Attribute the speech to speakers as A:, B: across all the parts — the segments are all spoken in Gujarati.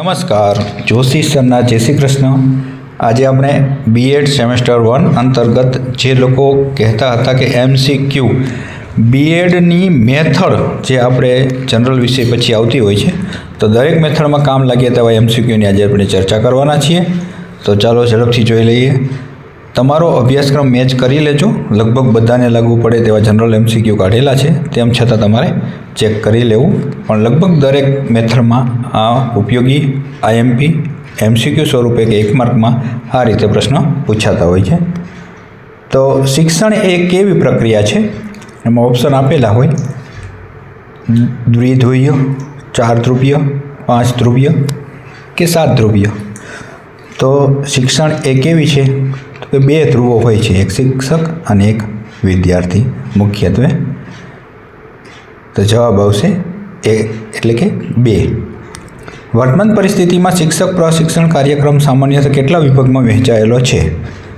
A: નમસ્કાર. જોશી સરના જય શ્રી કૃષ્ણ. આજે આપણે બીએડ સેમેસ્ટર વન અંતર્ગત જે લોકો કહેતા હતા કે એમસીક્યુ બીએડની મેથડ જે આપણે જનરલ વિષય પછી આવતી હોય છે, તો દરેક મેથડમાં કામ લાગે તેવા એમસીક્યુની આજે આપણે ચર્ચા કરવાના છીએ. તો ચાલો ઝડપથી જોઈ લઈએ. તમારો અભ્યાસક્રમ મેચ કરી લેજો. લગભગ બધાને લાગુ પડે તેવા જનરલ એમસીક્યુ કાઢેલા છે. તેમ છતાં તમારે ચેક કરી લેવું. પણ લગભગ દરેક મેથડમાં આ ઉપયોગી આઈએમપી એમસીક્યુ સ્વરૂપે કે એક માર્કમાં આ રીતે પ્રશ્ન પૂછાતા હોય છે. તો શિક્ષણ એ કેવી પ્રક્રિયા છે? એમાં ઓપ્શન આપેલા હોય. દ્વિધ્રુવ્ય, ચાર ધ્રુવ્ય, પાંચ ધ્રુવ્ય કે સાત ધ્રુવ્ય? તો શિક્ષણ એ કેવી છે? તો બે ધ્રુવો હોય છે, એક શિક્ષક અને એક વિદ્યાર્થી મુખ્યત્વે. તો જવાબ આવશે એ એટલે કે બે. વર્તમાન પરિસ્થિતિમાં શિક્ષક પ્રશિક્ષણ કાર્યક્રમ સામાન્ય કેટલા વિભાગમાં વહેંચાયેલો છે?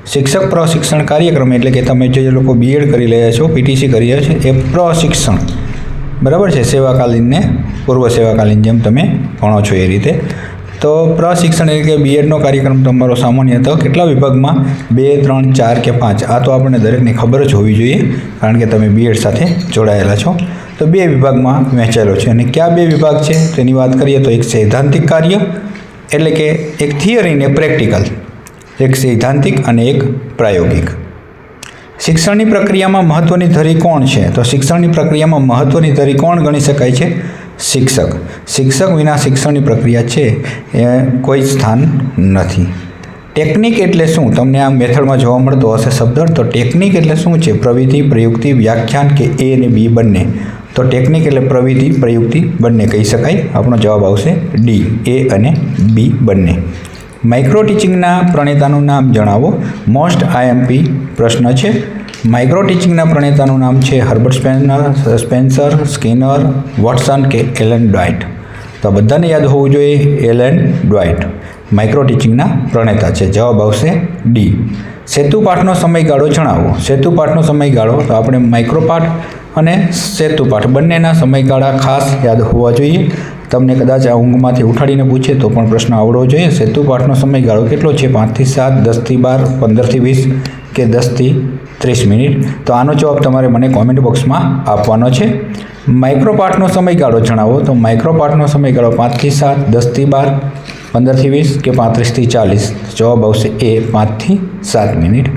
A: શિક્ષક પ્રશિક્ષણ કાર્યક્રમ એટલે કે તમે જે લોકો બીએડ કરી રહ્યા છો પીટીસી કરી રહ્યા છો, એ પ્રશિક્ષણ. બરાબર છે? સેવાકાલીનને પૂર્વ સેવાકાલીન જેમ તમે ભણો છો એ રીતે. તો પ્રશિક્ષણ એટલે કે બીએડનો કાર્યક્રમ તમારો સામાન્યતઃ કેટલા વિભાગમાં? બે, ત્રણ, ચાર કે પાંચ? આ તો આપણને દરેકને ખબર જ હોવી જોઈએ, કારણ કે તમે બીએડ સાથે જોડાયેલા છો. તો બે વિભાગમાં વહેંચાયેલો છે. અને કયા બે વિભાગ છે? તેની વાત કરીએ તો એક સૈદ્ધાંતિક કાર્ય, એટલે કે એક થિયરી ને પ્રેક્ટિકલ. એક સૈદ્ધાંતિક અને એક પ્રાયોગિક. શિક્ષણની પ્રક્રિયામાં મહત્ત્વની ધરી કોણ છે? તો શિક્ષણની પ્રક્રિયામાં મહત્ત્વની ધરી કોણ ગણી શકાય છે? શિક્ષક. શિક્ષક વિના શિક્ષણની પ્રક્રિયા છે એ કોઈ સ્થાન નથી. ટેકનિક એટલે શું? તમને આ મેથડમાં જોવા મળતો હશે શબ્દ તો ટેકનિક એટલે શું છે? પ્રવિધિ, પ્રયુક્તિ, વ્યાખ્યાન કે એ અને બી બંને. તો ટેકનિક એટલે પ્રવિધિ, પ્રયુક્તિ બંને કહી શકાય. આપણો જવાબ આવશે ડી, એ અને બી બંને. માઇક્રો ટીચિંગના પ્રણેતાનું નામ જણાવો. મોસ્ટ આઈએમપી પ્રશ્ન છે. માઇક્રો ટીચિંગના પ્રણેતાનું નામ છે Herbert Spencer Spencer Skinner Watson કે એલન ડ્વાઇટ તો બધાને યાદ હોવું જોઈએ એલન ડ્વાઇટ માઇક્રો ટીચિંગના પ્રણેતા છે. જવાબ આવશે ડી સેતુપાઠનો સમયગાળો જણાવો. સેતુપાઠનો સમયગાળો, તો આપણે માઇક્રોપાઠ અને સેતુપાઠ બંનેના સમયગાળા ખાસ યાદ હોવા જોઈએ. તમને કદાચ આ ઊંઘમાંથી ઉઠાડીને પૂછે તો પણ પ્રશ્ન આવડવો જોઈએ. સેતુપાઠનો સમયગાળો કેટલો છે? પાંચથી સાત, દસથી બાર, પંદરથી વીસ કે દસથી ત્રીસ મિનિટ. તો આનો જવાબ તમારે મને કોમેન્ટ બોક્સમાં આપવાનો છે. માઇક્રોપાર્ટનો સમયગાળો જણાવો. તો માઇક્રોપાર્ટનો સમયગાળો પાંચથી સાત, દસથી બાર, પંદરથી વીસ કે પાંત્રીસથી ચાલીસ? જવાબ આવશે એ, પાંચથી સાત મિનિટ.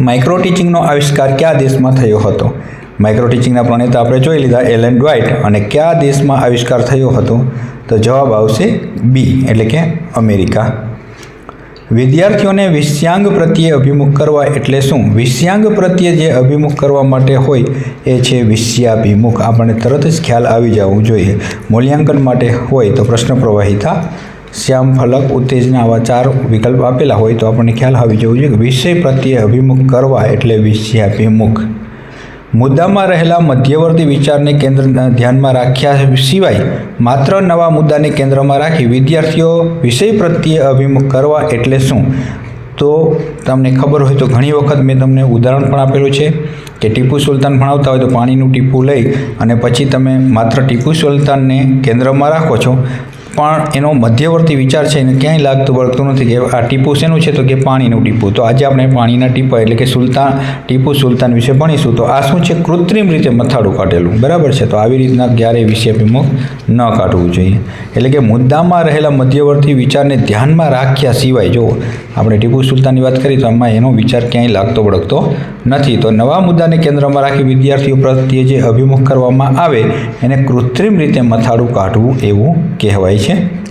A: માઇક્રો ટીચિંગનો આવિષ્કાર કયા દેશમાં થયો હતો? માઇક્રો ટીચિંગના પ્રણેતા આપણે જોઈ લીધા એલન ડ્વાઇટ. અને કયા દેશમાં આવિષ્કાર થયો હતો? તો જવાબ આવશે બી, એટલે કે અમેરિકા. વિદ્યાર્થીઓને વિષયાંગ પ્રત્યે અભિમુખ કરવા એટલે શું? વિષયાંગ પ્રત્યે જે અભિમુખ કરવા માટે હોય એ છે વિષયાભિમુખ. આપણને તરત જ ખ્યાલ આવી જવું જોઈએ. મૂલ્યાંકન માટે હોય તો પ્રશ્ન પ્રવાહિતા, શ્યામ ફલક, ઉત્તેજના, આવા ચાર વિકલ્પ આપેલા હોય તો આપણને ખ્યાલ આવી જવું જોઈએ કે વિષય પ્રત્યે અભિમુખ કરવા એટલે વિષયાભિમુખ. મુદ્દામાં રહેલા મધ્યવર્તી વિચારને કેન્દ્ર ધ્યાનમાં રાખ્યા સિવાય માત્ર નવા મુદ્દાને કેન્દ્રમાં રાખી વિદ્યાર્થીઓ વિષય પ્રત્યે અભિમુખ કરવા એટલે શું? તો તમને ખબર હોય તો ઘણી વખત મેં તમને ઉદાહરણ પણ આપેલું છે કે ટીપુ સુલતાન ભણાવતા હોય તો પાણીનું ટીપું લઈ અને પછી તમે માત્ર ટીપુ સુલતાનને કેન્દ્રમાં રાખો છો. પણ એનો મધ્યવર્તી વિચાર છે એને ક્યાંય લાગતું વળગતું નથી કે આ ટીપુ શેનું છે તો કે પાણીનું ટીપુ. તો આજે આપણે પાણીના ટીપા એટલે કે સુલતાન ટીપુ સુલતાન વિશે ભણીશું. તો આ શું છે? કૃત્રિમ રીતે મથાળું કાઢેલું. બરાબર છે? તો આવી રીતના ક્યારેય વિષયાભિમુખ ન કાઢવું જોઈએ. એટલે કે મુદ્દામાં રહેલા મધ્યવર્તી વિચારને ધ્યાનમાં રાખ્યા સિવાય, જો આપણે ટીપુ સુલતાનની વાત કરીએ તો આમાં એનો વિચાર ક્યાંય લાગતો વળગતો નથી. તો નવા મુદ્દાને કેન્દ્રમાં રાખી વિદ્યાર્થીઓ પ્રત્યે જે અભિમુખ કરવામાં આવે, એને કૃત્રિમ રીતે મથાળું કાઢવું એવું કહેવાય છે.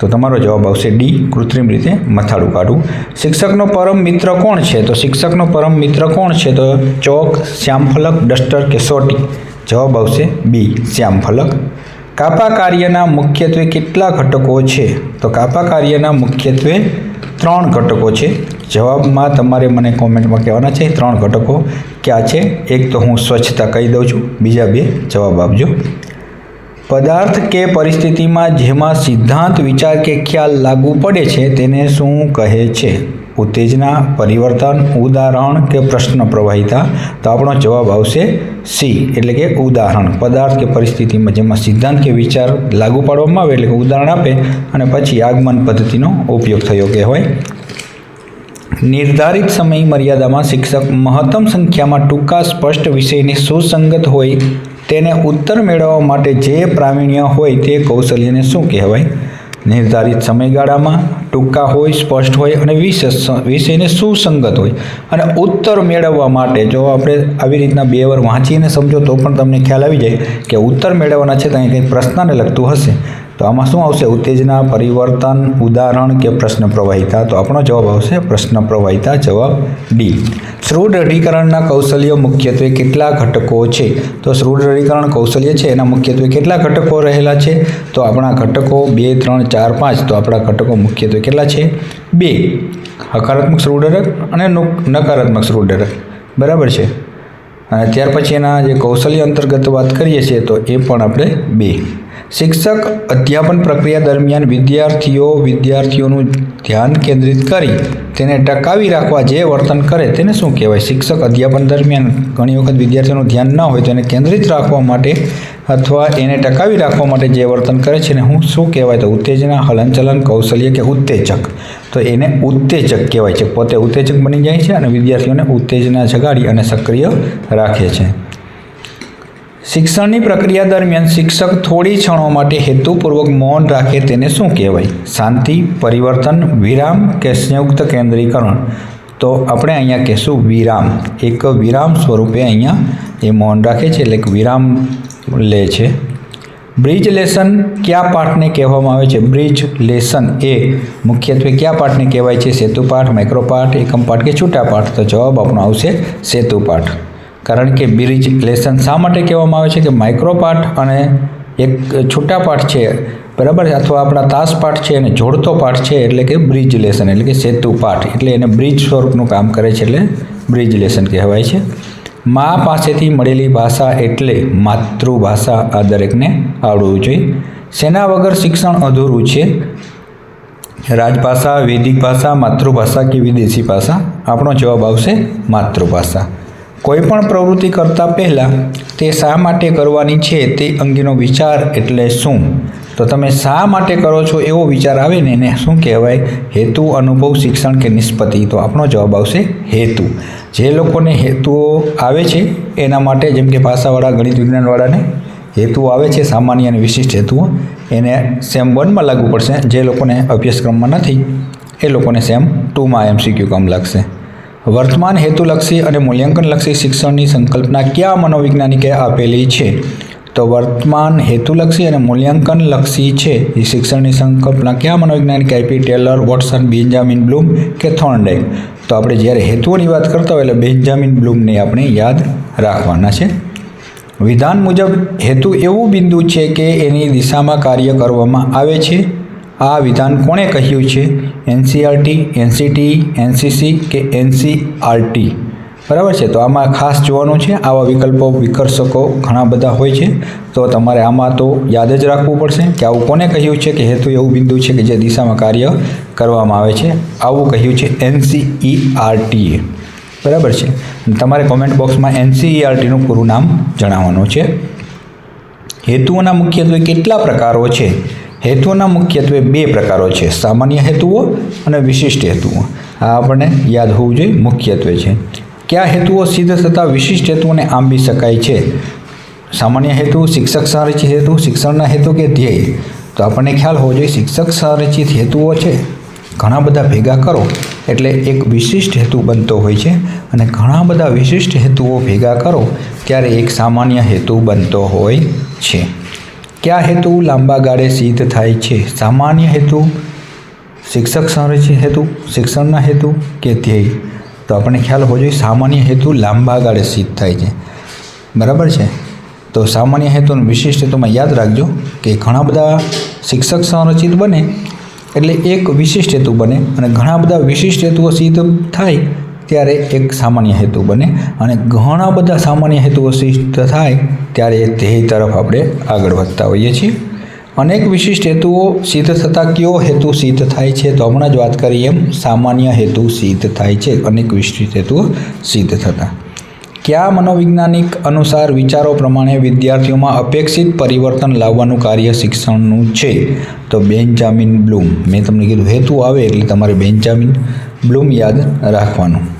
A: તો તમારો જવાબ આવશે ડી, કૃત્રિમ રીતે મથાળું કાઢવું. શિક્ષકનો પરમ મિત્ર કોણ છે? તો શિક્ષકનો પરમ મિત્ર કોણ છે? તો ચોક શ્યામફલક, ડસ્ટર કે સોટી? જવાબ આવશે બી, શ્યામફલક. કાપા કાર્યના મુખ્યત્વે કેટલા ઘટકો છે? તો કાપા કાર્યના મુખ્યત્વે ત્રણ ઘટકો છે. જવાબમાં તમારે મને કોમેન્ટમાં કહેવાના છે ત્રણ ઘટકો ક્યાં છે? એક તો હું સ્વચ્છતા કહી દઉં છું, બીજા બે જવાબ આપજો. પદાર્થ કે પરિસ્થિતિમાં જેમાં સિદ્ધાંત, વિચાર કે ખ્યાલ લાગુ પડે છે તેને શું કહે છે? ઉત્તેજના, પરિવર્તન, ઉદાહરણ કે પ્રશ્ન પ્રવાહિતા? તો આપણો જવાબ આવશે સી, એટલે કે ઉદાહરણ. પદાર્થ કે પરિસ્થિતિમાં જેમાં સિદ્ધાંત કે વિચાર લાગુ પાડવામાં આવે એટલે કે ઉદાહરણ આપે અને પછી આગમન પદ્ધતિનો ઉપયોગ થયો કે હોય નિર્ધારિત સમય મર્યાદામાં શિક્ષક મહત્તમ સંખ્યામાં ટૂંકા, સ્પષ્ટ વિષયને સુસંગત હોય તેને ઉત્તર મેળવવા માટે જે પ્રાવીણ્ય હોય તે કૌશલ્યને શું કહેવાય? નિર્ધારિત સમયગાળામાં ટૂંકા હોય, સ્પષ્ટ હોય અને વિશેષ વિષયને સુસંગત હોય. અને ઉત્તર મેળવવા માટે જો આપણે આવી રીતના બે વાર વાંચીને સમજો તો પણ તમને ખ્યાલ આવી જાય કે ઉત્તર મેળવવાના છે તો અહીં કંઈક પ્રશ્નને લગતું હશે. તો આમાં શું આવશે? ઉત્તેજના, પરિવર્તન, ઉદાહરણ કે પ્રશ્ન પ્રવાહિતા? તો આપણો જવાબ આવશે પ્રશ્ન પ્રવાહિતા જવાબ ડી શ્રુઢીકરણના કૌશલ્યો મુખ્યત્વે કેટલા ઘટકો છે? તો શ્રુઢીકરણ કૌશલ્ય છે, એના મુખ્યત્વે કેટલા ઘટકો રહેલા છે? તો આપણા ઘટકો બે, ત્રણ, ચાર, પાંચ, તો આપણા ઘટકો મુખ્યત્વે કેટલા છે? બે. હકારાત્મક શ્રુઢરક અને નકારાત્મક શ્રુઢરક બરાબર છે? અને ત્યાર પછી એના જે કૌશલ્ય અંતર્ગત વાત કરીએ છીએ, તો એ પણ આપણે બે. શિક્ષક અધ્યાપન પ્રક્રિયા દરમિયાન વિદ્યાર્થીઓ વિદ્યાર્થીઓનું ધ્યાન કેન્દ્રિત કરી તેને ટકાવી રાખવા જે વર્તન કરે તેને શું કહેવાય? શિક્ષક અધ્યાપન દરમિયાન ઘણી વખત વિદ્યાર્થીઓનું ધ્યાન ન હોય તો એને કેન્દ્રિત રાખવા માટે અથવા એને ટકાવી રાખવા માટે જે વર્તન કરે છે ને હું શું કહેવાય? તો ઉત્તેજના, હલનચલન, કૌશલ્ય કે ઉત્તેજક. તો એને ઉત્તેજક કહેવાય છે. પોતે ઉત્તેજક બની જાય છે અને વિદ્યાર્થીઓને ઉત્તેજના જગાડી અને સક્રિય રાખે છે. શિક્ષણની પ્રક્રિયા દરમિયાન શિક્ષક થોડી ક્ષણો માટે હેતુપૂર્વક મૌન રાખે તેને શું કહેવાય? શાંતિ, પરિવર્તન, વિરામ કે સંયુક્ત કેન્દ્રીકરણ? તો આપણે અહીંયા કહેશું વિરામ. એક વિરામ સ્વરૂપે અહીંયા એ મૌન રાખે છે એટલે એક વિરામ લે છે. બ્રિજ લેસન કયા પાઠને કહેવામાં આવે છે? બ્રિજ લેસન એ મુખ્યત્વે કયા પાઠને કહેવાય છે? સેતુ પાઠ માઇક્રો પાઠ એકમ પાઠ કે છૂટા પાઠ તો જવાબ આપણો આવશે સેતુ પાઠ કારણ કે બ્રિજ લેસન શા માટે કહેવામાં આવે છે કે માઇક્રો પાઠ અને એક છૂટા પાઠ છે, બરાબર? અથવા આપણા તાસ પાઠ છે અને જોડતો પાઠ છે, એટલે કે બ્રિજ લેસન એટલે કે સેતુ પાઠ. એટલે એને બ્રિજ સ્વરૂપનું કામ કરે છે, એટલે બ્રિજ લેસન કહેવાય છે. મા પાસેથી મળેલી ભાષા એટલે માતૃભાષા, આ દરેકને આવડવું જોઈએ. સેના વગર શિક્ષણ અધૂરું છે. રાજભાષા, વૈદિક ભાષા, માતૃભાષા કે વિદેશી ભાષા? આપણો જવાબ આવશે માતૃભાષા. કોઈ પણ પ્રવૃત્તિ કરતાં પહેલાં તે શા માટે કરવાની છે તે અંગેનો વિચાર એટલે શું? તો તમે શા માટે કરો છો એવો વિચાર આવે ને એને શું કહેવાય? હેતુ, અનુભવ, શિક્ષણ કે નિષ્પત્તિ તો આપણો જવાબ આવશે હેતુ. જે લોકોને હેતુઓ આવે છે એના માટે, જેમ કે ભાષાવાળા, ગણિત વિજ્ઞાનવાળાને હેતુઓ આવે છે, સામાન્ય અને વિશિષ્ટ હેતુઓ, એને સેમ વનમાં લાગુ પડશે. જે લોકોને અભ્યાસક્રમમાં નથી, એ લોકોને સેમ ટુમાં એમસીક્યુ કામ લાગશે. વર્તમાન હેતુલક્ષી અને મૂલ્યાંકનલક્ષી શિક્ષણની સંકલ્પના કયા મનોવૈજ્ઞાનિકે આપેલી છે? તો વર્તમાન હેતુલક્ષી અને મૂલ્યાંકનલક્ષી છે, એ શિક્ષણની સંકલ્પના કયા મનોવૈજ્ઞાનિકે આપી? ટેલર, વોટસન, બેન્જામિન બ્લૂમ કે થોર્નડેક તો આપણે જ્યારે હેતુઓની વાત કરતા હોય એટલે બેન્જામિન બ્લૂમને આપણે યાદ રાખવાના છે. વિધાન મુજબ હેતુ એવું બિંદુ છે કે એની દિશામાં કાર્ય કરવામાં આવે છે. આ વિધાન કોણે કહ્યું છે? એનસીઆરટી, એનસીટી, એનસીસી કે એનસીઆરટી. બરાબર છે? તો આમાં ખાસ જોવાનું છે, આવા વિકલ્પો વિકર્ષકો ઘણા બધા હોય છે. તો તમારે આમાં તો યાદ જ રાખવું પડશે કે આવું કોને કહ્યું છે કે હેતુ એવું બિંદુ છે કે જે દિશામાં કાર્ય કરવામાં આવે છે? આવું કહ્યું છે એનસીઈઆરટીએ બરાબર છે? તમારે કોમેન્ટ બોક્સમાં એનસીઈઆરટીનું પૂરું નામ જણાવવાનું છે. હેતુઓના મુખ્યત્વે કેટલા પ્રકારો છે? હેતુઓના મુખ્યત્વે બે પ્રકારો છે. સામાન્ય હેતુઓ અને વિશિષ્ટ હેતુઓ. આ આપણને યાદ હોવું જોઈએ, મુખ્યત્વે છે. કયા હેતુઓ સિદ્ધ થતાં વિશિષ્ટ હેતુઓને આંબી શકાય છે? સામાન્ય હેતુ, શિક્ષક સંરચિત હેતુ, શિક્ષણના હેતુ કે ધ્યેય? તો આપણને ખ્યાલ હોવો જોઈએ, શિક્ષક સંરચિત હેતુઓ છે. ઘણા બધા ભેગા કરો, એટલે એક વિશિષ્ટ હેતુ બનતો હોય છે અને ઘણા બધા વિશિષ્ટ હેતુઓ ભેગા કરો, ત્યારે એક સામાન્ય હેતુ બનતો હોય છે. કયા હેતુ લાંબા ગાળે સિદ્ધ થાય છે? સામાન્ય હેતુ, શિક્ષક સંરચિત હેતુ, શિક્ષણના હેતુ કે ધ્યેય? તો આપણને ખ્યાલ હોવો જોઈએ, સામાન્ય હેતુ લાંબા ગાળે સિદ્ધ થાય છે. બરાબર છે? તો સામાન્ય હેતુ વિશિષ્ટ હેતુમાં યાદ રાખજો કે ઘણા બધા શિક્ષક સંરચિત બને એટલે એક વિશિષ્ટ હેતુ બને અને ઘણા બધા વિશિષ્ટ હેતુઓ સિદ્ધ થાય ત્યારે એક સામાન્ય હેતુ બને અને ઘણા બધા સામાન્ય હેતુઓ સિદ્ધ થાય ત્યારે એ ધ્યેય તરફ આપણે આગળ વધતા હોઈએ છીએ. અનેક વિશિષ્ટ હેતુઓ સિદ્ધ થતાં કયો હેતુ સિદ્ધ થાય છે તો હમણાં જ વાત કરીએ એમ સામાન્ય હેતુ સિદ્ધ થાય છે, અનેક વિશિષ્ટ હેતુઓ સિદ્ધ થતાં. કયા મનોવૈજ્ઞાનિક અનુસાર વિચારો પ્રમાણે વિદ્યાર્થીઓમાં અપેક્ષિત પરિવર્તન લાવવાનું કાર્ય શિક્ષણનું છે? તો બેન્જામિન બ્લૂમ. મેં તમને કીધું હેતુ આવે એટલે તમારે બેન્જામિન બ્લૂમ યાદ રાખવાનું.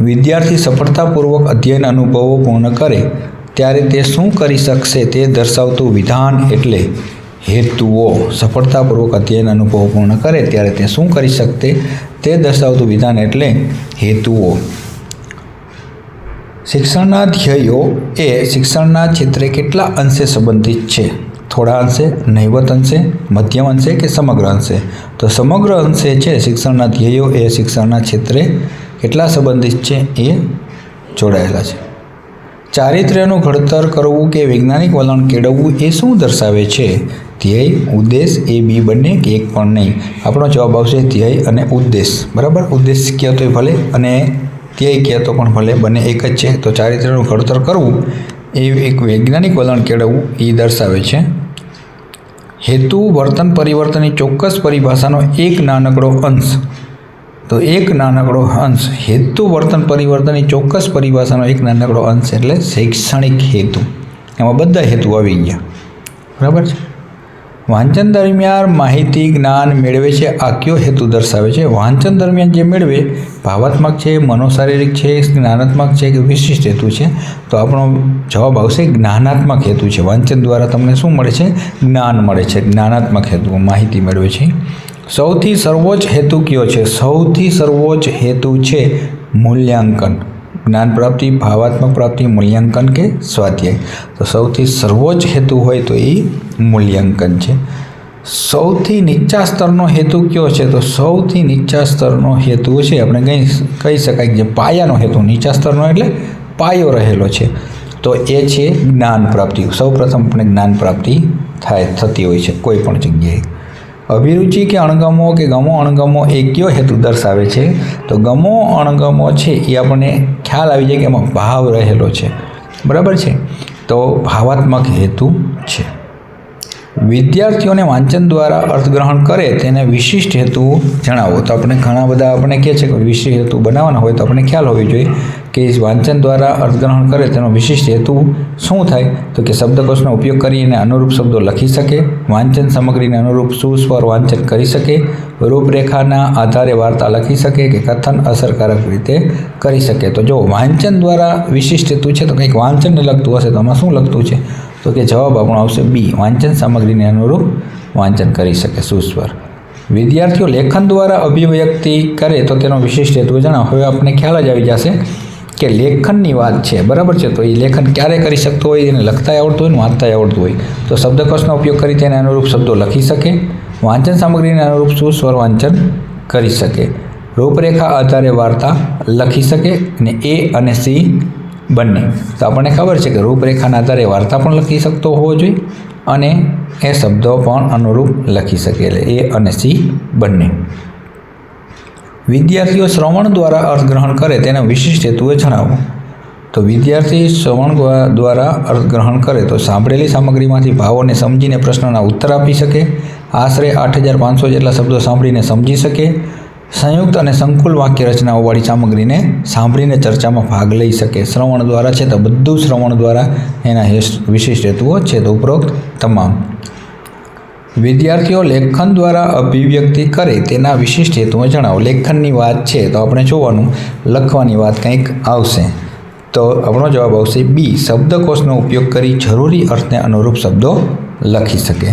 A: વિદ્યાર્થી સફળતાપૂર્વક અધ્યયન અનુભવો પૂર્ણ કરે, ત્યારે તે શું કરી શકશે તે દર્શાવતું વિધાન એટલે હેતુઓ. સફળતાપૂર્વક અધ્યયન અનુભવો પૂર્ણ કરે, ત્યારે તે શું કરી શકશે તે દર્શાવતું વિધાન એટલે હેતુઓ. શિક્ષણના ધ્યેયો એ શિક્ષણના ક્ષેત્રે કેટલા અંશે સંબંધિત છે? થોડા અંશે નહિવત અંશે, મધ્યમ અંશે કે સમગ્ર અંશે? તો સમગ્ર અંશે છે શિક્ષણના ધ્યેયો એ શિક્ષણના ક્ષેત્રે કેટલા સંબંધિત છે એ જોડાયેલા છે. ચારિત્ર્યનું ઘડતર કરવું કે વૈજ્ઞાનિક વલણ કેળવવું એ શું દર્શાવે છે? ધ્યેય, ઉદ્દેશ, એ, બી બંને કે એક પણ નહીં? આપણો જવાબ આવશે ધ્યેય અને ઉદ્દેશ. બરાબર? ઉદ્દેશ કહેતો ભલે અને ધ્યેય કહેતો પણ ભલે, બંને એક જ છે. તો ચારિત્ર્યનું ઘડતર કરવું એ એક વૈજ્ઞાનિક વલણ કેળવવું એ દર્શાવે છે. હેતુ, વર્તન પરિવર્તનની ચોક્કસ પરિભાષાનો એક નાનકડો અંશ. તો એક નાનકડો અંશ હેતુ વર્તન પરિવર્તનની ચોક્કસ પરિભાષાનો એક નાનકડો અંશ એટલે શૈક્ષણિક હેતુ. એમાં બધા હેતુ આવી ગયા. બરાબર છે? વાંચન દરમિયાન માહિતી, જ્ઞાન મેળવે છે, આ કયો હેતુ દર્શાવે છે? વાંચન દરમિયાન જે મેળવે, ભાવાત્મક છે, મનોશારીરિક છે, જ્ઞાનાત્મક છે કે વિશિષ્ટ હેતુ છે. તો આપણો જવાબ આવશે જ્ઞાનાત્મક હેતુ છે. વાંચન દ્વારા તમને શું મળે છે? જ્ઞાન મળે છે. જ્ઞાનાત્મક હેતુ, માહિતી મેળવે છે. સૌથી સર્વોચ્ચ હેતુ કયો છે? સૌથી સર્વોચ્ચ હેતુ છે મૂલ્યાંકન. જ્ઞાન પ્રાપ્તિ, ભાવાત્મક પ્રાપ્તિ, મૂલ્યાંકન કે સ્વાધ્યાય. તો સૌથી સર્વોચ્ચ હેતુ હોય તો એ મૂલ્યાંકન છે. સૌથી નીચા સ્તરનો હેતુ કયો છે? તો સૌથી નીચા સ્તરનો હેતુ છે, આપણે કહી કહી શકાય કે પાયાનો હેતુ, નીચા સ્તરનો એટલે પાયો રહેલો છે. તો એ છે જ્ઞાન પ્રાપ્તિ. સૌપ્રથમ આપણે જ્ઞાન પ્રાપ્તિ થાય, થતી હોય છે, કોઈ પણ જગ્યાએ. અભિરુચિ કે અણગમો કે ગમો અણગમો એ કયો હેતુ દર્શાવે છે? તો ગમો અણગમો છે એ આપણને ખ્યાલ આવી જાય કે એમાં ભાવ રહેલો છે. બરાબર છે? તો ભાવાત્મક હેતુ છે. વિદ્યાર્થીઓને વાંચન દ્વારા અર્થગ્રહણ કરે તેને વિશિષ્ટ હેતુ જણાવો. તો આપણે ઘણા બધા, આપણે કહે છે કે વિશિષ્ટ હેતુ બનાવવાના હોય તો આપણે ખ્યાલ હોવી જોઈએ. કે વાંચન દ્વારા અર્થગ્રહણ કરે તેનો વિશિષ્ટ હેતુ શું થાય? તો કે શબ્દકોશનો ઉપયોગ કરીને અનુરૂપ શબ્દો લખી શકે, વાંચન સામગ્રીને અનુરૂપ સુસ્વર વાંચન કરી શકે, રૂપરેખાના આધારે વાર્તા લખી શકે કે કથન અસરકારક રીતે કરી શકે. તો જો વાંચન દ્વારા વિશિષ્ટ હેતુ છે, તો કંઈક વાંચનને લગતું હશે, તો આમાં શું લગતું છે? તો કે જવાબ આપણો આવશે બી, વાંચન સામગ્રીને અનુરૂપ વાંચન કરી શકે સુસ્વર વિદ્યાર્થીઓ લેખન દ્વારા અભિવ્યક્તિ કરે તો તેનો વિશિષ્ટ હેતુ જણાવો. હવે આપણે ખ્યાલ જ આવી જશે કે લેખનની વાત છે, બરાબર છે? તો એ લેખન ક્યારે કરી શકતો હોય, એને લખતા આવડતું હોય ને વાંચતાય આવડતું હોય. તો શબ્દકોશનો ઉપયોગ કરી તેને અનુરૂપ શબ્દો લખી શકે. વાંચન સામગ્રીને અનુરૂપ સુસ્વર વાંચન કરી શકે. રૂપરેખા આધારે વાર્તા લખી શકે અને એ અને સી બંને. તો આપણને ખબર છે કે રૂપરેખાના આધારે વાર્તા પણ લખી શકતો હોવો જોઈએ અને એ શબ્દો પણ અનુરૂપ લખી શકે. એટલે એ અને સી બંને. વિદ્યાર્થીઓ શ્રવણ દ્વારા અર્થગ્રહણ કરે તેના વિશિષ્ટ હેતુએ જણાવો. તો વિદ્યાર્થી શ્રવણ દ્વારા અર્થગ્રહણ કરે તો સાંભળેલી સામગ્રીમાંથી ભાવોને સમજીને પ્રશ્નના ઉત્તર આપી શકે. આશરે આઠ હજાર પાંચસો જેટલા શબ્દો સાંભળીને સમજી શકે. સંયુક્ત અને સંકુલ વાક્ય રચનાઓવાળી સામગ્રીને સાંભળીને ચર્ચામાં ભાગ લઈ શકે. શ્રવણ દ્વારા છે તો બધું શ્રવણ દ્વારા એના વિશિષ્ટ હેતુઓ છે તો ઉપરોક્ત તમામ. વિદ્યાર્થીઓ લેખન દ્વારા અભિવ્યક્તિ કરે તેના વિશિષ્ટ હેતુઓ જણાવો. લેખનની વાત છે તો આપણે જોવાનું, લખવાની વાત કંઈક આવશે. તો આપણો જવાબ આવશે બી શબ્દકોશનો ઉપયોગ કરી જરૂરી અર્થને અનુરૂપ શબ્દો લખી શકે.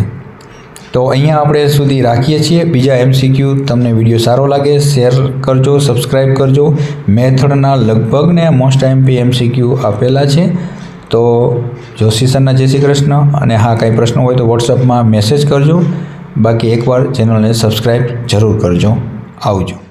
A: તો અહીંયા આપણે સુધી રાખીએ છીએ. બીજા એમસીક્યુ તમને વીડિયો સારો લાગે, શેર કરજો સબસ્ક્રાઈબ કરજો. મેથડના લગભગને મોસ્ટ એમપી એમસીક્યુ આપેલા છે. તો જોશી સરના જય શ્રી કૃષ્ણ અને હા, કંઈ પ્રશ્ન હોય તો વોટ્સઅપમાં મેસેજ કરજો. બાકી એકવાર ચેનલને સબસ્ક્રાઈબ જરૂર કરજો. આવજો.